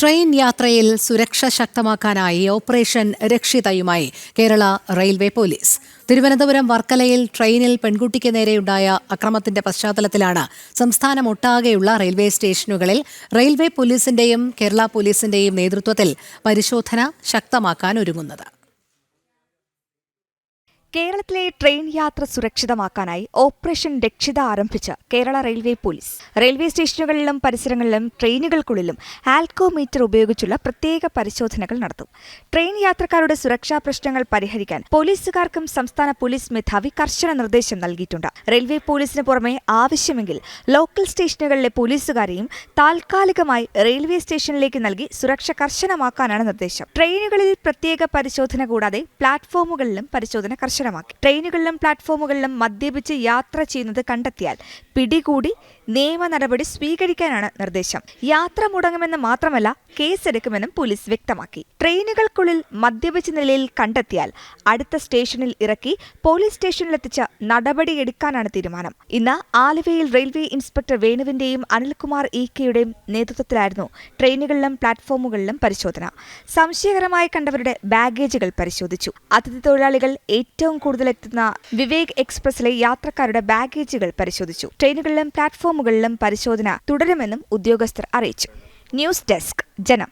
Train യാത്രയിൽ സുരക്ഷ ശക്തമാക്കാനായി ഓപ്പറേഷൻ രക്ഷിതയുമായി കേരള റെയിൽവേ പോലീസ്. തിരുവനന്തപുരം വർക്കലയിൽ ട്രെയിനിൽ പെൺകുട്ടിക്ക് നേരെയുണ്ടായ അക്രമത്തിന്റെ പശ്ചാത്തലത്തിലാണ് സംസ്ഥാനമൊട്ടാകെയുള്ള റെയിൽവേ സ്റ്റേഷനുകളിൽ റെയിൽവേ പോലീസിന്റെയും കേരള പോലീസിന്റെയും നേതൃത്വത്തിൽ പരിശോധന ശക്തമാക്കാൻ ഒരുങ്ങുന്നത്. കേരളത്തിലെ ട്രെയിൻ യാത്ര സുരക്ഷിതമാക്കാനായി ഓപ്പറേഷൻ രക്ഷിത ആരംഭിച്ച കേരള റെയിൽവേ പോലീസ്. റെയിൽവേ സ്റ്റേഷനുകളിലും പരിസരങ്ങളിലും ട്രെയിനുകൾക്കുള്ളിലും ആൽക്കോമീറ്റർ ഉപയോഗിച്ചുള്ള പ്രത്യേക പരിശോധനകൾ നടത്തും. ട്രെയിൻ യാത്രക്കാരുടെ സുരക്ഷാ പ്രശ്നങ്ങൾ പരിഹരിക്കാൻ പോലീസുകാർക്കും സംസ്ഥാന പോലീസ് മേധാവി കർശന നിർദ്ദേശം നൽകിയിട്ടുണ്ട്. റെയിൽവേ പോലീസിന് പുറമെ ആവശ്യമെങ്കിൽ ലോക്കൽ സ്റ്റേഷനുകളിലെ പോലീസുകാരെയും താൽക്കാലികമായി റെയിൽവേ സ്റ്റേഷനിലേക്ക് നൽകി സുരക്ഷ കർശനമാക്കാനാണ് നിർദ്ദേശം. ട്രെയിനുകളിൽ പ്രത്യേക പരിശോധന കൂടാതെ പ്ലാറ്റ്ഫോമുകളിലും പരിശോധന കർശനമാക്കി ട്രെയിനുകളിലും പ്ലാറ്റ്ഫോമുകളിലും മദ്യപിച്ച് യാത്ര ചെയ്യുന്നത് കണ്ടെത്തിയാൽ പിടികൂടി നിയമ നടപടി സ്വീകരിക്കാനാണ് നിർദ്ദേശം. യാത്ര മുടങ്ങുമെന്ന് മാത്രമല്ല കേസെടുക്കുമെന്നും പോലീസ് വ്യക്തമാക്കി. ട്രെയിനുകൾക്കുള്ളിൽ മദ്യപിച്ച നിലയിൽ കണ്ടെത്തിയാൽ അടുത്ത സ്റ്റേഷനിൽ ഇറക്കി പോലീസ് സ്റ്റേഷനിലെത്തിച്ച് നടപടിയെടുക്കാനാണ് തീരുമാനം. ഇന്ന് ആലുവയിൽ റെയിൽവേ ഇൻസ്പെക്ടർ വേണുവിന്റെയും അനിൽകുമാർ ഇ കെയുടെയും നേതൃത്വത്തിലായിരുന്നു ട്രെയിനുകളിലും പ്ലാറ്റ്ഫോമുകളിലും പരിശോധന. സംശയകരമായി കണ്ടവരുടെ ബാഗേജുകൾ പരിശോധിച്ചു. അതിഥി തൊഴിലാളികൾ ഏറ്റവും കൂടുതൽ എത്തുന്ന വിവേക് എക്സ്പ്രസിലെ യാത്രക്കാരുടെ ബാഗേജുകൾ പരിശോധിച്ചു. ട്രെയിനുകളിലും പ്ലാറ്റ്ഫോമുകളിലും പരിശോധന തുടരുമെന്നും ഉദ്യോഗസ്ഥർ അറിയിച്ചു. ന്യൂസ് ഡെസ്ക് ജനം.